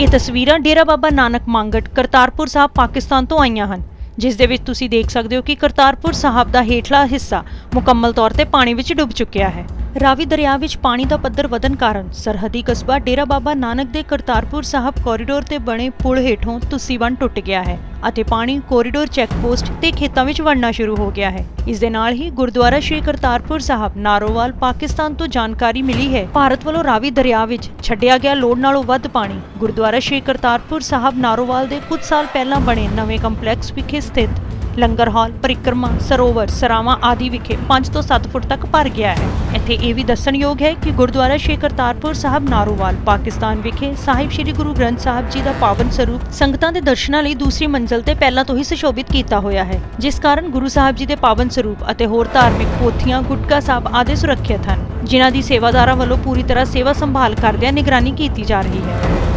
ਇਹ ਤਸਵੀਰਾਂ ਡੇਰਾ ਬਾਬਾ ਨਾਨਕ ਮੰਗਟ, ਕਰਤਾਰਪੁਰ ਸਾਹਿਬ, ਪਾਕਿਸਤਾਨ ਤੋਂ ਆਈਆਂ ਹਨ, ਜਿਸ ਦੇ ਵਿੱਚ ਤੁਸੀਂ ਦੇਖ ਸਕਦੇ ਹੋ ਕਿ ਕਰਤਾਰਪੁਰ ਸਾਹਿਬ ਦਾ ਹੇਠਲਾ ਹਿੱਸਾ ਮੁਕੰਮਲ ਤੌਰ ਤੇ ਪਾਣੀ ਵਿੱਚ ਡੁੱਬ ਚੁੱਕਿਆ ਹੈ। ਰਾਵੀ ਦਰਿਆ ਵਿੱਚ ਪਾਣੀ ਦਾ ਪੱਧਰ ਵਧਣ ਕਾਰਨ ਸਰਹੱਦੀ ਕਸਬਾ ਡੇਰਾ ਬਾਬਾ ਨਾਨਕ ਦੇ ਕਰਤਾਰਪੁਰ ਸਾਹਿਬ ਕੋਰੀਡੋਰ ਤੇ ਬਣੇ ਪੁਲ ਹੇਠੋਂ ਤੁਸੀਂ ਟੁੱਟ ਗਿਆ ਹੈ ਅਤੇ ਪਾਣੀ ਕੋਰੀਡੋਰ ਚੈੱਕ ਪੋਸਟ ਤੇ ਖੇਤਾਂ ਵਿੱਚ ਵੜਨਾ ਸ਼ੁਰੂ ਹੋ ਗਿਆ ਹੈ। ਇਸ ਦੇ ਨਾਲ ਹੀ ਗੁਰਦੁਆਰਾ ਸ਼੍ਰੀ ਕਰਤਾਰਪੁਰ ਸਾਹਿਬ, ਨਾਰੋਵਾਲ, ਪਾਕਿਸਤਾਨ ਤੋਂ ਜਾਣਕਾਰੀ ਮਿਲੀ ਹੈ। ਭਾਰਤ ਵੱਲੋਂ ਰਾਵੀ ਦਰਿਆ ਵਿੱਚ ਛੱਡਿਆ ਗਿਆ ਲੋੜ ਨਾਲੋਂ ਵੱਧ ਪਾਣੀ ਗੁਰਦੁਆਰਾ ਸ਼੍ਰੀ ਕਰਤਾਰਪੁਰ ਸਾਹਿਬ, ਨਾਰੋਵਾਲ ਦੇ ਕੁਝ ਸਾਲ ਪਹਿਲਾਂ ਬਣੇ ਨਵੇਂ ਕੰਪਲੈਕਸ ਵਿਖੇ ਸਥਿਤ ਲੰਗਰ ਹਾਲ, ਪਰਿਕਰਮਾ, ਸਰੋਵਰ, ਸਰਾਵਾਂ ਆਦਿ ਵਿਖੇ 5 ਤੋਂ 7 ਫੁੱਟ ਤੱਕ ਭਰ ਗਿਆ ਹੈ। ਇੱਥੇ ਇਹ ਵੀ ਦੱਸਣਯੋਗ ਹੈ ਕਿ ਗੁਰਦੁਆਰਾ ਸ਼੍ਰੀ ਕਰਤਾਰਪੁਰ ਸਾਹਿਬ ਨਾਰੋਵਾਲ, ਪਾਕਿਸਤਾਨ ਵਿਖੇ ਸਾਹਿਬ ਸ੍ਰੀ ਗੁਰੂ ਗ੍ਰੰਥ ਸਾਹਿਬ ਜੀ ਦਾ ਪਾਵਨ ਸਰੂਪ ਸੰਗਤਾਂ ਦੇ ਦਰਸ਼ਨਾਂ ਲਈ ਦੂਸਰੀ ਮੰਜ਼ਲ ਤੇ ਪਹਿਲਾਂ ਤੋਂ ਹੀ ਸੁਸ਼ੋਭਿਤ ਕੀਤਾ ਹੋਇਆ ਹੈ, ਜਿਸ ਕਾਰਨ ਗੁਰੂ ਸਾਹਿਬ ਜੀ ਦੇ ਪਾਵਨ ਸਰੂਪ ਅਤੇ ਹੋਰ ਧਾਰਮਿਕ ਪੋਥੀਆਂ ਗੁਟਕਾ ਸਾਹਿਬ ਆਦਿ ਸੁਰੱਖਿਅਤ ਹਨ, ਜਿਨ੍ਹਾਂ ਦੀ ਸੇਵਾਦਾਰਾਂ ਵੱਲੋਂ ਪੂਰੀ ਤਰ੍ਹਾਂ ਸੇਵਾ ਸੰਭਾਲ ਕਰਦਿਆਂ ਨਿਗਰਾਨੀ ਕੀਤੀ ਜਾ ਰਹੀ ਹੈ।